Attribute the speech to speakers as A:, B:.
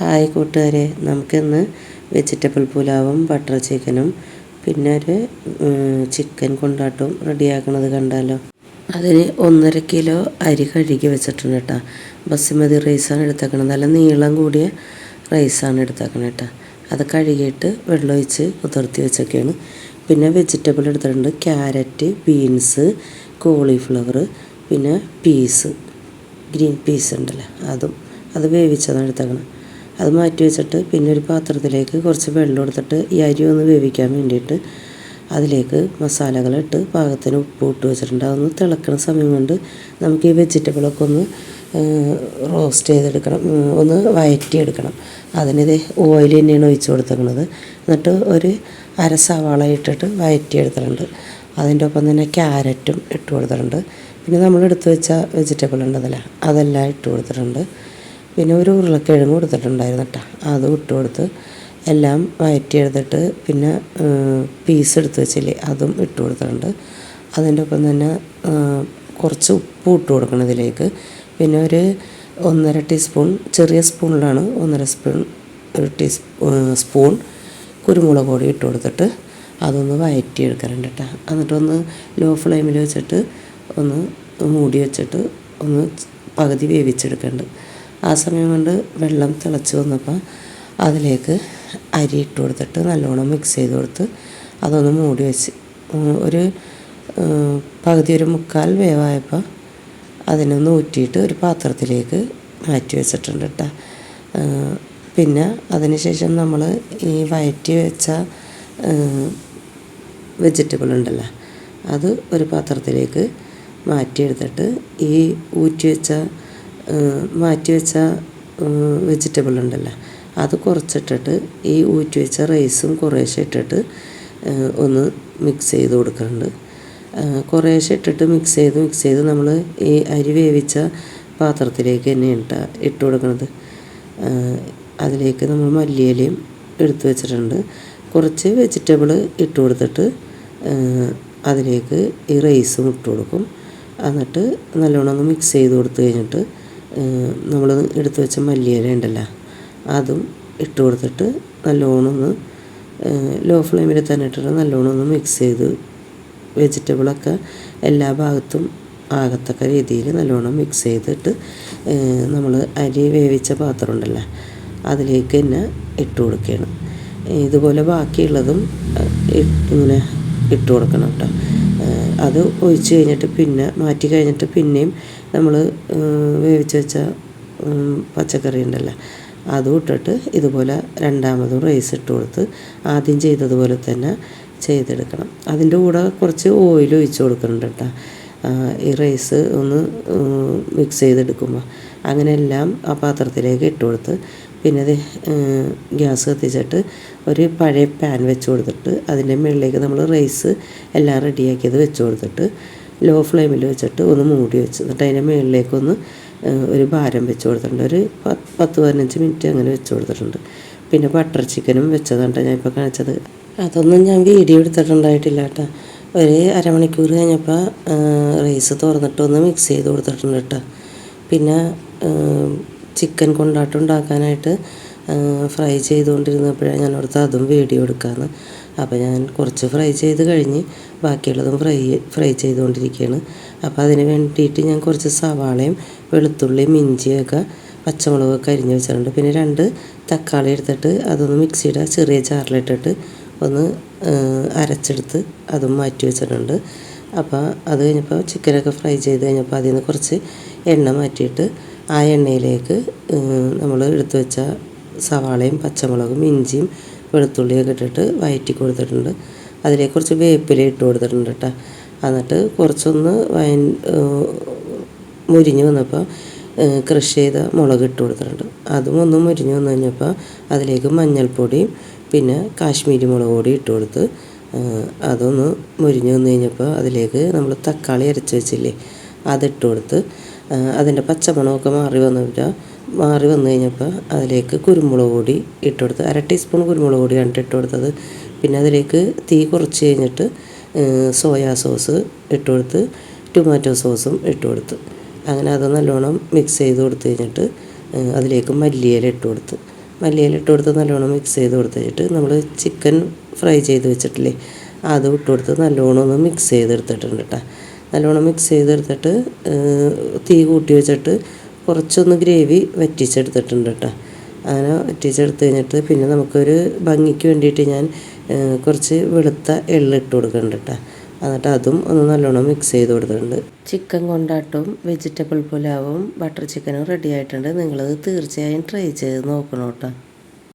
A: Hi കൂട്ടുകാരെ. നമുക്കിന്ന് vegetable പുലാവും ബട്ടർ ചിക്കനും പിന്നെ ഒരു ചിക്കൻ കൊണ്ടാട്ടവും റെഡിയാക്കണത് കണ്ടാലോ? അതിന് ഒന്നര കിലോ അരി കഴുകി വെച്ചിട്ടുണ്ട് കേട്ടോ. ബസുമതി റൈസാണ് എടുത്തേക്കണത്. നല്ല നീളം കൂടിയ റൈസാണ് എടുത്തേക്കണത് കേട്ടോ. അത് കഴുകിയിട്ട് വെള്ളമൊഴിച്ച് കുതിർത്തി വെച്ചൊക്കെയാണ് പിന്നെ വെജിറ്റബിൾ എടുത്തിട്ടുണ്ട്. ക്യാരറ്റ് ബീൻസ് കോളിഫ്ലവർ പിന്നെ പീസ് ഗ്രീൻ പീസ് ഉണ്ടല്ലോ. അതും അത് വേവിച്ചതാണ് എടുത്തേക്കണം അത് മാറ്റി വെച്ചിട്ട് പിന്നെ ഒരു പാത്രത്തിലേക്ക് കുറച്ച് വെള്ളം എടുത്തിട്ട് ഈ അരി ഒന്ന് വേവിക്കാൻ വേണ്ടിയിട്ട് അതിലേക്ക് മസാലകളിട്ട് പാകത്തിന് ഉപ്പ് ഇട്ട് വെച്ചിട്ടുണ്ട്. അതൊന്ന് തിളക്കുന്ന സമയം കൊണ്ട് നമുക്ക് ഈ വെജിറ്റബിളൊക്കെ ഒന്ന് റോസ്റ്റ് ചെയ്തെടുക്കണം. ഒന്ന് വയറ്റിയെടുക്കണം. അതിനിത് ഓയിൽ തന്നെയാണ് ഒഴിച്ച് കൊടുത്തേക്കുന്നത് എന്നിട്ട് ഒരു അര സവാള ഇട്ടിട്ട് വയറ്റിയെടുത്തിട്ടുണ്ട്. അതിന്റെ ഒപ്പം തന്നെ ക്യാരറ്റും ഇട്ട് കൊടുത്തിട്ടുണ്ട്. പിന്നെ നമ്മൾ എടുത്തു വെച്ച വെജിറ്റബിൾ ഉണ്ടതല്ല അതെല്ലാം ഇട്ട് കൊടുത്തിട്ടുണ്ട്. പിന്നെ ഒരു ഉരുളക്കിഴങ്ങ് കൊടുത്തിട്ടുണ്ടായിരുന്നു കേട്ടോ അതും ഇട്ട് കൊടുത്ത് എല്ലാം വയറ്റി എടുത്തിട്ട് പിന്നെ പീസ് എടുത്ത് വെച്ചില്ലേ അതും ഇട്ട് കൊടുത്തിട്ടുണ്ട് അതിന്റെ ഒപ്പം തന്നെ കുറച്ച് ഉപ്പ് ഇട്ട് കൊടുക്കണം ഇതിലേക്ക്. പിന്നെ ഒരു ഒന്നര ടീസ്പൂൺ ചെറിയ സ്പൂണിലാണ് ഒന്നര സ്പൂൺ ഒരു ടീസ് സ്പൂൺ കുരുമുളക് പൊടി ഇട്ട് കൊടുത്തിട്ട് അതൊന്ന് വയറ്റി എടുക്കാറുണ്ട് കേട്ടോ എന്നിട്ടൊന്ന് ലോ ഫ്ലെയിമിൽ വെച്ചിട്ട് ഒന്ന് മൂടി വെച്ചിട്ട് ഒന്ന് പകുതി വേവിച്ചെടുക്കുന്നുണ്ട് ആ സമയം കൊണ്ട് വെള്ളം തിളച്ച് വന്നപ്പോൾ അതിലേക്ക് അരി ഇട്ട് കൊടുത്തിട്ട് നല്ലോണം മിക്സ് ചെയ്ത് കൊടുത്ത് അതൊന്ന് മൂടി വെച്ച്. ഒരു പകുതി ഒരു മുക്കാൽ വേവായപ്പോൾ അതിനൊന്ന് ഊറ്റിയിട്ട് ഒരു പാത്രത്തിലേക്ക് മാറ്റി വെച്ചിട്ടുണ്ട് കേട്ടോ പിന്നെ അതിന് ശേഷം നമ്മൾ ഈ വയറ്റി വെച്ച വെജിറ്റബിൾ ഉണ്ടല്ലോ അത് ഒരു പാത്രത്തിലേക്ക് മാറ്റിയെടുത്തിട്ട് ഈ ഊറ്റി വെച്ച മാറ്റി വെച്ച വെജിറ്റബിൾ ഉണ്ടല്ലോ? അത് കുറച്ചിട്ടിട്ട് ഈ ഊറ്റി വെച്ച റൈസും കുറേശ്ശെ ഇട്ടിട്ട് ഒന്ന് മിക്സ് ചെയ്ത് കൊടുക്കുന്നുണ്ട് കുറേശ്ശെ ഇട്ടിട്ട് മിക്സ് ചെയ്ത് മിക്സ് ചെയ്ത് നമ്മൾ ഈ അരി വേവിച്ച പാത്രത്തിലേക്ക് തന്നെ ഇട്ട ഇട്ട് കൊടുക്കുന്നത് അതിലേക്ക് നമ്മൾ മല്ലിയിലയും എടുത്ത് വെച്ചിട്ടുണ്ട്. കുറച്ച് വെജിറ്റബിൾ ഇട്ട് കൊടുത്തിട്ട് അതിലേക്ക് ഈ റൈസും ഇട്ട് കൊടുക്കും. എന്നിട്ട് നല്ലോണം ഒന്ന് മിക്സ് ചെയ്ത് കൊടുത്തു കഴിഞ്ഞിട്ട് നമ്മൾ എടുത്തു വെച്ച മല്ലിയില ഉണ്ടല്ലോ അതും ഇട്ട് കൊടുത്തിട്ട് നല്ലോണം ഒന്ന് ലോ ഫ്ലെയിമിൽ തന്നെ ഇട്ടിട്ട് നല്ലോണം ഒന്ന് മിക്സ് ചെയ്ത് വെജിറ്റബിളൊക്കെ എല്ലാ ഭാഗത്തും ആകത്തക്ക രീതിയിൽ നല്ലോണം മിക്സ് ചെയ്തിട്ട് നമ്മൾ അരി വേവിച്ച പാത്രം ഉണ്ടല്ലോ അതിലേക്ക് തന്നെ ഇട്ട് കൊടുക്കുകയാണ്. ഇതുപോലെ ബാക്കിയുള്ളതും ഇങ്ങനെ ഇട്ട് കൊടുക്കണം കേട്ടോ. അത് ഒഴിച്ച് കഴിഞ്ഞിട്ട് പിന്നെ മാറ്റി കഴിഞ്ഞിട്ട് പിന്നെയും നമ്മൾ വേവിച്ച് വെച്ച പച്ചക്കറി ഉണ്ടല്ലോ അതും ഇട്ടിട്ട് ഇതുപോലെ രണ്ടാമതും റൈസ് ഇട്ട് കൊടുത്ത് ആദ്യം ചെയ്തതുപോലെ തന്നെ ചെയ്തെടുക്കണം. അതിന്റെ കൂടെ കുറച്ച് ഓയിൽ ഒഴിച്ച് കൊടുക്കുന്നുണ്ട് കേട്ടോ. ഈ റൈസ് ഒന്ന് മിക്സ് ചെയ്തെടുക്കുമ്പോൾ അങ്ങനെ എല്ലാം ആ പാത്രത്തിലേക്ക് ഇട്ട് കൊടുത്ത് പിന്നെ അത് ഗ്യാസ് കത്തിച്ചിട്ട് ഒരു പഴയ പാൻ വെച്ച് കൊടുത്തിട്ട് അതിന്റെ മുകളിലേക്ക് നമ്മൾ റൈസ് എല്ലാം റെഡിയാക്കിയത് വെച്ച് കൊടുത്തിട്ട് ലോ ഫ്ലെയിമിൽ വെച്ചിട്ട് ഒന്ന് മൂടി വെച്ച് എന്നിട്ട് അതിന്റെ മുകളിലേക്കൊന്ന് ഒരു ഭാരം വെച്ച് കൊടുത്തിട്ടുണ്ട്. ഒരു പത്ത് പതിനഞ്ച് മിനിറ്റ് അങ്ങനെ വെച്ച് കൊടുത്തിട്ടുണ്ട്. പിന്നെ ബട്ടർ ചിക്കനും വെച്ചതാണ് ഞാൻ ഇപ്പോൾ കാണിച്ചത്. അതൊന്നും ഞാൻ വീഡിയോ എടുത്തിട്ടുണ്ടായിട്ടില്ല കേട്ടോ. ഒരു അരമണിക്കൂർ കഴിഞ്ഞപ്പോൾ റൈസ് തുറന്നിട്ട് ഒന്ന് മിക്സ് ചെയ്ത് കൊടുത്തിട്ടുണ്ട് കേട്ടോ. പിന്നെ ചിക്കൻ കൊണ്ടാട്ടം ഉണ്ടാക്കാനായിട്ട് ഫ്രൈ ചെയ്തുകൊണ്ടിരുന്നപ്പോഴാണ് ഞാൻ ഓർത്ത് അതും വീഡിയോ എടുക്കാമെന്ന്. അപ്പോൾ ഞാൻ കുറച്ച് ഫ്രൈ ചെയ്ത് കഴിഞ്ഞ് ബാക്കിയുള്ളതും ഫ്രൈ ഫ്രൈ ചെയ്തുകൊണ്ടിരിക്കുകയാണ്. അപ്പോൾ അതിന് വേണ്ടിയിട്ട് ഞാൻ കുറച്ച് സവാളയും വെളുത്തുള്ളിയും ഇഞ്ചിയൊക്കെ പച്ചമുളകൊക്കെ അരിഞ്ഞ് വെച്ചിട്ടുണ്ട്. പിന്നെ രണ്ട് തക്കാളി എടുത്തിട്ട് അതൊന്ന് മിക്സിയുടെ ചെറിയ ജാറിലിട്ടിട്ട് ഒന്ന് അരച്ചെടുത്ത് അതും മാറ്റി വെച്ചിട്ടുണ്ട്. അപ്പോൾ അത് കഴിഞ്ഞപ്പോൾ ചിക്കനൊക്കെ ഫ്രൈ ചെയ്ത് കഴിഞ്ഞപ്പോൾ അതിൽ നിന്ന് കുറച്ച് എണ്ണ മാറ്റിയിട്ട് ആ എണ്ണയിലേക്ക് നമ്മൾ എടുത്തു വെച്ച സവാളയും പച്ചമുളകും ഇഞ്ചിയും വെളുത്തുള്ളിയൊക്കെ ഇട്ടിട്ട് വയറ്റി കൊടുത്തിട്ടുണ്ട്. അതിലേക്ക് കുറച്ച് വേപ്പില ഇട്ട് കൊടുത്തിട്ടുണ്ട് കേട്ടോ എന്നിട്ട് കുറച്ചൊന്ന് വയൻ മുരിഞ്ഞ് വന്നപ്പോൾ ക്രഷ് ചെയ്ത മുളക് ഇട്ട് കൊടുത്തിട്ടുണ്ട്. അതും ഒന്ന് മുരിഞ്ഞ് വന്നു കഴിഞ്ഞപ്പോൾ അതിലേക്ക് മഞ്ഞൾപ്പൊടിയും പിന്നെ കാശ്മീരി മുളക് പൊടി ഇട്ട് കൊടുത്ത് അതൊന്ന് മുരിഞ്ഞ് വന്നു കഴിഞ്ഞപ്പോൾ അതിലേക്ക് നമ്മൾ തക്കാളി അരച്ച് വെച്ചില്ലേ അതിട്ട് കൊടുത്ത് അതിന്റെ പച്ചമണമൊക്കെ മാറി വന്നിട്ട് മാറി വന്നു കഴിഞ്ഞപ്പോൾ അതിലേക്ക് കുരുമുളക് പൊടി ഇട്ട് കൊടുത്ത് അര ടീസ്പൂൺ കുരുമുളക് പൊടിയാണ് ഇട്ട് കൊടുത്തത് പിന്നെ അതിലേക്ക് തീ കുറച്ച് കഴിഞ്ഞിട്ട് സോയാ സോസ് ഇട്ട് കൊടുത്ത് ടൊമാറ്റോ സോസും ഇട്ട് കൊടുത്ത് അങ്ങനെ അത് നല്ലോണം മിക്സ് ചെയ്ത് കൊടുത്ത് കഴിഞ്ഞിട്ട് അതിലേക്ക് മല്ലിയില ഇട്ട് കൊടുത്ത് മല്ലിയില ഇട്ട് കൊടുത്ത് നല്ലോണം മിക്സ് ചെയ്ത് കൊടുത്ത് കഴിഞ്ഞിട്ട് നമ്മൾ ചിക്കൻ ഫ്രൈ ചെയ്ത് വെച്ചിട്ടില്ലേ അത് ഇട്ട് കൊടുത്ത് നല്ലോണം ഒന്ന് മിക്സ് ചെയ്തെടുത്തിട്ടുണ്ട് കേട്ടോ നല്ലോണം മിക്സ് ചെയ്തെടുത്തിട്ട് തീ കൂട്ടി വെച്ചിട്ട് കുറച്ചൊന്ന് ഗ്രേവി വറ്റിച്ചെടുത്തിട്ടുണ്ട് കേട്ടോ. അങ്ങനെ വറ്റിച്ചെടുത്ത് കഴിഞ്ഞിട്ട് പിന്നെ നമുക്കൊരു ഭംഗിക്ക് വേണ്ടിയിട്ട് ഞാൻ കുറച്ച് വെളുത്ത എള്ള് ഇട്ട് കൊടുക്കുന്നുണ്ട് കേട്ടോ. എന്നിട്ട് അതും ഒന്ന് നല്ലോണം മിക്സ് ചെയ്ത് കൊടുത്തിട്ടുണ്ട്. ചിക്കൻ കൊണ്ടാട്ടും വെജിറ്റബിൾ പുലാവും ബട്ടർ ചിക്കനും റെഡി ആയിട്ടുണ്ട്. നിങ്ങളത് തീർച്ചയായും ട്രൈ ചെയ്ത് നോക്കണം കേട്ടോ.